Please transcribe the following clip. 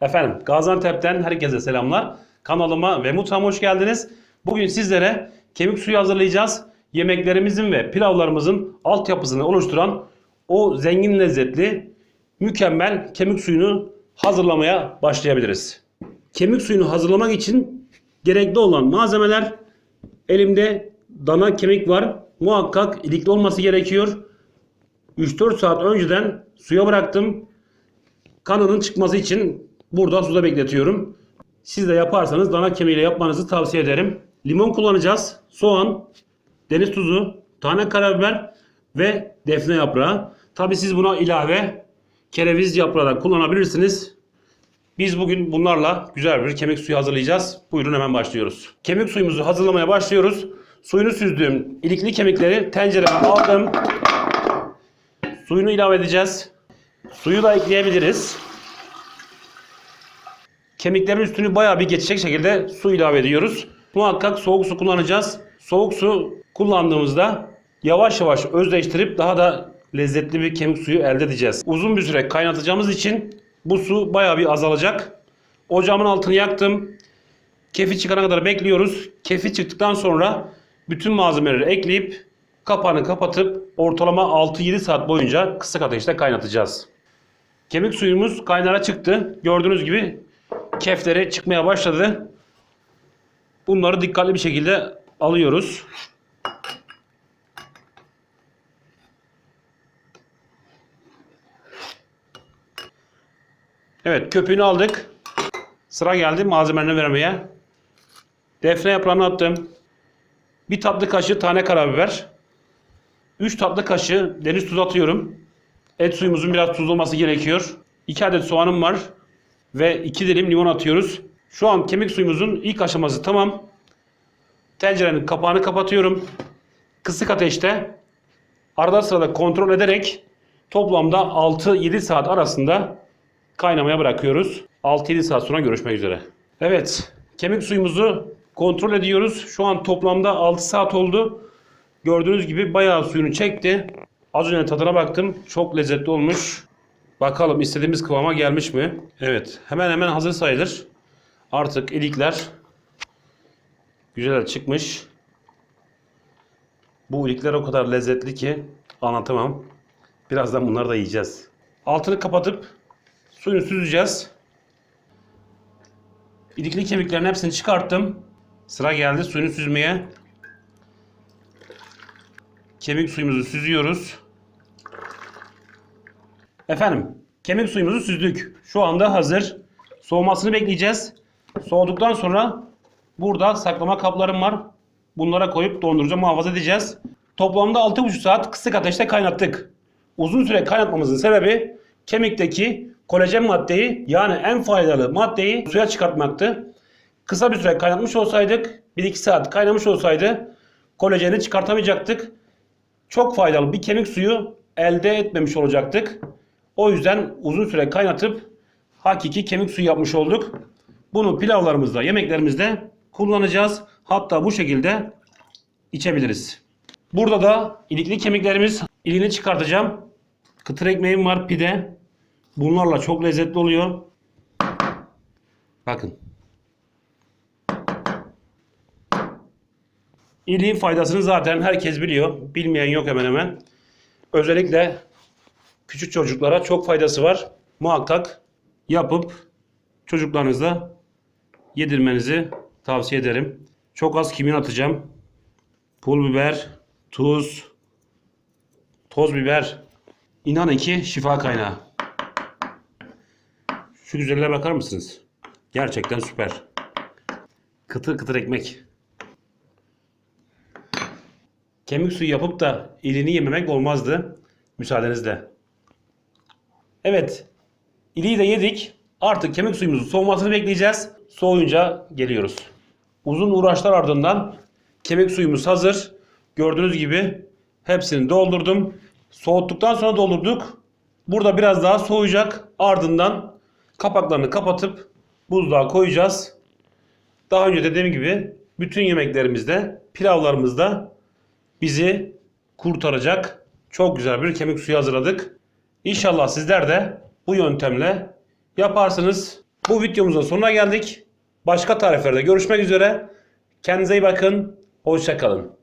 Efendim Gaziantep'ten herkese selamlar. Kanalıma ve mutfağıma hoş geldiniz. Bugün sizlere kemik suyu hazırlayacağız. Yemeklerimizin ve pilavlarımızın altyapısını oluşturan o zengin lezzetli, mükemmel kemik suyunu hazırlamaya başlayabiliriz. Kemik suyunu hazırlamak için gerekli olan malzemeler elimde dana kemik var. Muhakkak ilikli olması gerekiyor. 3-4 saat önceden suya bıraktım kanının çıkması için burada suda bekletiyorum. Siz de yaparsanız dana kemiğiyle yapmanızı tavsiye ederim. Limon kullanacağız. Soğan, deniz tuzu, tane karabiber ve defne yaprağı. Tabi siz buna ilave kereviz yaprağı da kullanabilirsiniz. Biz bugün bunlarla güzel bir kemik suyu hazırlayacağız. Buyurun hemen başlıyoruz. Kemik suyumuzu hazırlamaya başlıyoruz. Suyunu süzdüğüm ilikli kemikleri tencereme aldım. Suyunu ilave edeceğiz. Suyu da ekleyebiliriz. Kemiklerin üstünü bayağı bir geçecek şekilde su ilave ediyoruz. Muhakkak soğuk su kullanacağız. Soğuk su kullandığımızda yavaş yavaş özleştirip daha da lezzetli bir kemik suyu elde edeceğiz. Uzun bir süre kaynatacağımız için bu su bayağı bir azalacak. Ocağımın altını yaktım. Kefi çıkana kadar bekliyoruz. Kefi çıktıktan sonra bütün malzemeleri ekleyip kapağını kapatıp ortalama 6-7 saat boyunca kısık ateşte kaynatacağız. Kemik suyumuz kaynara çıktı. Gördüğünüz gibi kefleri çıkmaya başladı. Bunları dikkatli bir şekilde alıyoruz. Evet köpüğünü aldık. Sıra geldi malzemelerini vermeye. Defne yaprağını attım. Bir tatlı kaşığı tane karabiber. 3 tatlı kaşığı deniz tuzu atıyorum. Et suyumuzun biraz tuzlu olması gerekiyor. 2 adet soğanım var. Ve 2 dilim limon atıyoruz. Şu an kemik suyumuzun ilk aşaması tamam. Tencerenin kapağını kapatıyorum. Kısık ateşte arada sırada kontrol ederek toplamda 6-7 saat arasında kaynamaya bırakıyoruz. 6-7 saat sonra görüşmek üzere. Evet, kemik suyumuzu kontrol ediyoruz. Şu an toplamda 6 saat oldu. Gördüğünüz gibi bayağı suyunu çekti. Az önce tadına baktım. Çok lezzetli olmuş. Bakalım istediğimiz kıvama gelmiş mi? Evet, hemen hemen hazır sayılır. Artık ilikler güzel çıkmış. Bu ilikler o kadar lezzetli ki anlatamam. Birazdan bunları da yiyeceğiz. Altını kapatıp suyunu süzeceğiz. İlikli kemiklerin hepsini çıkarttım. Sıra geldi suyunu süzmeye. Kemik suyumuzu süzüyoruz. Efendim, kemik suyumuzu süzdük. Şu anda hazır. Soğumasını bekleyeceğiz. Soğuduktan sonra burada saklama kaplarım var. Bunlara koyup dondurucuda muhafaza edeceğiz. Toplamda 6,5 saat kısık ateşte kaynattık. Uzun süre kaynatmamızın sebebi kemikteki kolajen maddeyi yani en faydalı maddeyi suya çıkartmaktı. Kısa bir süre kaynatmış olsaydık, 1-2 saat kaynamış olsaydı kolajeni çıkartamayacaktık. Çok faydalı bir kemik suyu elde etmemiş olacaktık. O yüzden uzun süre kaynatıp hakiki kemik suyu yapmış olduk. Bunu pilavlarımızda, yemeklerimizde kullanacağız. Hatta bu şekilde içebiliriz. Burada da ilikli kemiklerimiz ilini çıkartacağım. Kıtır ekmeğim var, pide. Bunlarla çok lezzetli oluyor. Bakın. İliğin faydasını zaten herkes biliyor. Bilmeyen yok hemen hemen. Özellikle küçük çocuklara çok faydası var. Muhakkak yapıp çocuklarınızla yedirmenizi tavsiye ederim. Çok az kimin atacağım. Pul biber, tuz, toz biber. İnanın ki şifa kaynağı. Şu güzelliğe bakar mısınız? Gerçekten süper. Kıtır kıtır ekmek. Kemik suyu yapıp da ilini yememek olmazdı. Müsaadenizle. Evet. İliği de yedik. Artık kemik suyumuzun soğumasını bekleyeceğiz. Soğuyunca geliyoruz. Uzun uğraşlar ardından kemik suyumuz hazır. Gördüğünüz gibi hepsini doldurdum. Soğuttuktan sonra doldurduk. Burada biraz daha soğuyacak. Ardından kapaklarını kapatıp buzluğa koyacağız. Daha önce dediğim gibi bütün yemeklerimizde, pilavlarımızda bizi kurtaracak çok güzel bir kemik suyu hazırladık. İnşallah sizler de bu yöntemle yaparsınız. Bu videomuzun sonuna geldik. Başka tariflerde görüşmek üzere. Kendinize iyi bakın. Hoşça kalın.